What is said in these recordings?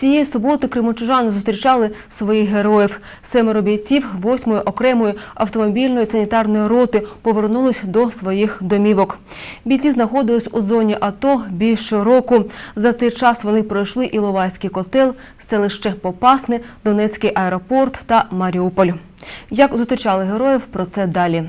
Цієї суботи кримочужани зустрічали своїх героїв. Семеро бійців 8-ї окремої автомобільної санітарної роти повернулись до своїх домівок. Бійці знаходились у зоні АТО більше року. За цей час вони пройшли Іловайський котел, селище Попасне, Донецький аеропорт та Маріуполь. Як зустрічали героїв, про це далі.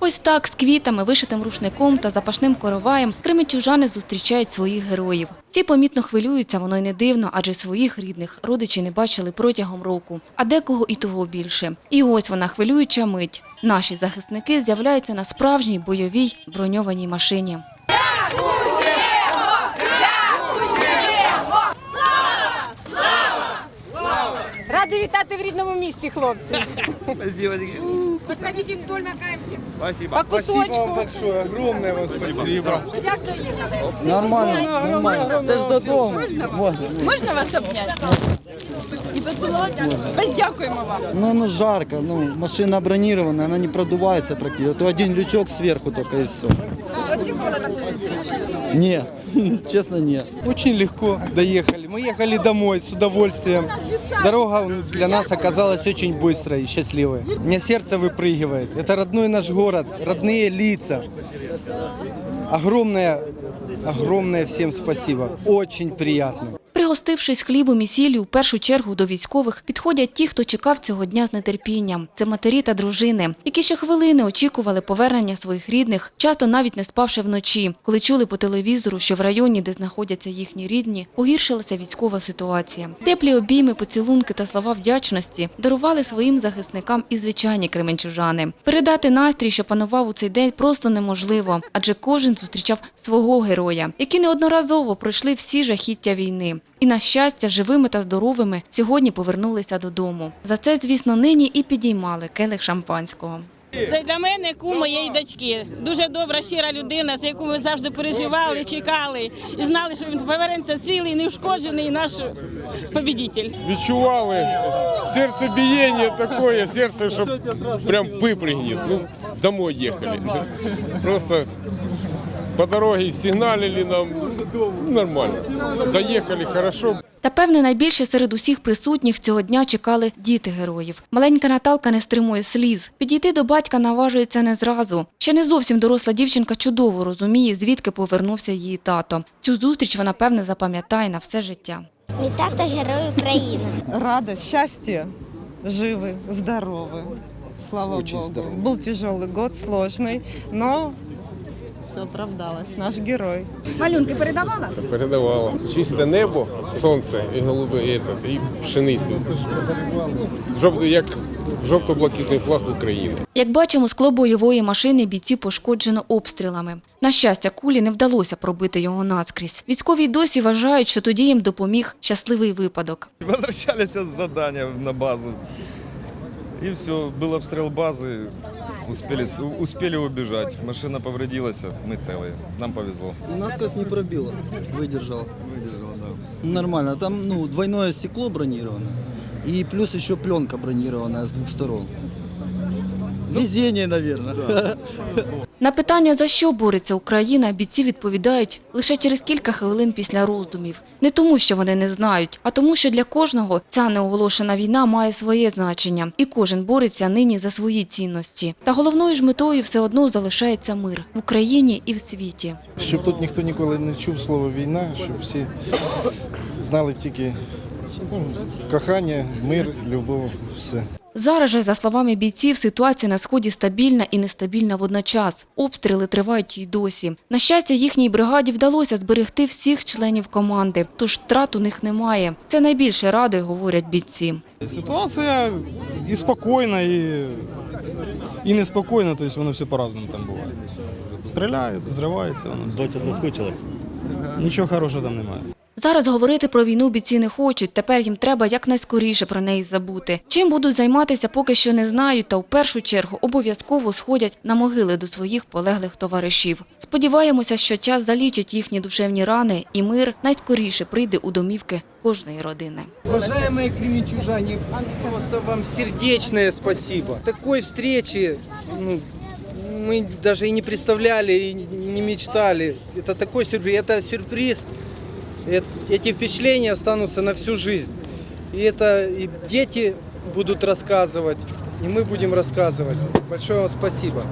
Ось так з квітами, вишитим рушником та запашним короваєм кримичужани зустрічають своїх героїв. Ці помітно хвилюються, воно й не дивно, адже своїх рідних родичі не бачили протягом року, а декого і того більше. І ось вона хвилююча мить. Наші захисники з'являються на справжній бойовій броньованій машині. Ради вітати в рідному місті, хлопці. Спасибо. Подходите в столь, макаємося. Спасибо. По кусочку. большое, огромное вам спасибо. Як доїхали? Нормально, нормально. Це ж додому. Можна вас обняти? І поцілувати? Дякуємо вам. Ну, ну жарко, ну машина бронирована, она не продувается практически. То один лючок сверху только и все. Очікували такої зустрічі? Не, честно, не. Очень легко доехали. Мы ехали домой с удовольствием. Дорога для нас оказалась очень быстрой и счастливой. У меня сердце выпрыгивает. Это родной наш город, родные лица. Огромное, огромное всем спасибо. Очень приятно. Пригостившись хлібом і сіллю, в першу чергу до військових підходять ті, хто чекав цього дня з нетерпінням. Це матері та дружини, які щохвилини очікували повернення своїх рідних, часто навіть не спавши вночі, коли чули по телевізору, що в районі, де знаходяться їхні рідні, погіршилася військова ситуація. Теплі обійми, поцілунки та слова вдячності дарували своїм захисникам і звичайні кременчужани. Передати настрій, що панував у цей день, просто неможливо, адже кожен зустрічав свого героя, які неодноразово пройшли всі жахіття війни. І, на щастя, живими та здоровими сьогодні повернулися додому. За це, звісно, нині і підіймали келих шампанського. Це для мене кум моєї дочки. Дуже добра, щира людина, за яку ми завжди переживали, чекали і знали, що він повернеться цілий, неушкоджений наш побідитель. відчували серцебієння таке, серце, що прям випригнет. Ну, домой їхали. Просто по дороге сигналили нам нормально. Доїхали хорошо. Та певне найбільше серед усіх присутніх цього дня чекали діти героїв. Маленька Наталка не стримує сліз. Підійти до батька наважується не зразу. Ще не зовсім доросла дівчинка чудово розуміє, звідки повернувся її тато. Цю зустріч вона певне запам'ятає на все життя. Мій тато герой України. радость, счастье, живы, здоровы. Слава Очень Богу. здоровы. Был тяжелый год, сложный, но все оправдалось. Наш герой. Передавала. Чисте небо, сонце і голубе, і, этот, і пшеницю. Жовто, як жовто-блакитний флаг України. Як бачимо, скло бойової машини бійці пошкоджено обстрілами. На щастя, кулі не вдалося пробити його наскрізь. Військові й досі вважають, що тоді їм допоміг щасливий випадок. Возвращались с задания на базу. И все, был обстрел базы, успели, с- успели убежать. Машина повредилась, мы целые. Нам повезло. Насквозь не пробило, выдержал. Выдержала, да. Нормально, там ну, двойное стекло бронировано. И плюс еще пленка бронированная с двух сторон. Везение, наверное. На питання, за що бореться Україна, бійці відповідають лише через кілька хвилин після роздумів. Не тому, що вони не знають, а тому, що для кожного ця неоголошена війна має своє значення, і кожен бореться нині за свої цінності. Та головною ж метою все одно залишається мир в Україні і в світі. Щоб тут ніхто ніколи не чув слово війна, щоб всі знали тільки ну, кохання, мир, любов, все. Зараз же, за словами бійців, ситуація на сході стабільна і нестабільна водночас. Обстріли тривають й досі. На щастя, їхній бригаді вдалося зберегти всіх членів команди, тож втрат у них немає. Це найбільше радує, говорять бійці. Ситуація і спокійна, і, і неспокійна, тобто воно все по-разному там буває. Стріляють, взривається воно. Доця заскучилась. Нічого хорошого там немає. Зараз говорити про війну бійці не хочуть. Тепер їм треба якнайскоріше про неї забути. Чим будуть займатися, поки що не знають, та в першу чергу обов'язково сходять на могили до своїх полеглих товаришів. Сподіваємося, що час залічить їхні душевні рани, і мир найскоріше прийде у домівки кожної родини. Уважаемые кременчужане, просто вам сердечное спасибо. Такой встречи ну, мы даже и не представляли, и не мечтали. Это такой сюрприз. Это сюрприз Э- Эти впечатления останутся на всю жизнь. И это и дети будут рассказывать, и мы будем рассказывать. Большое вам спасибо.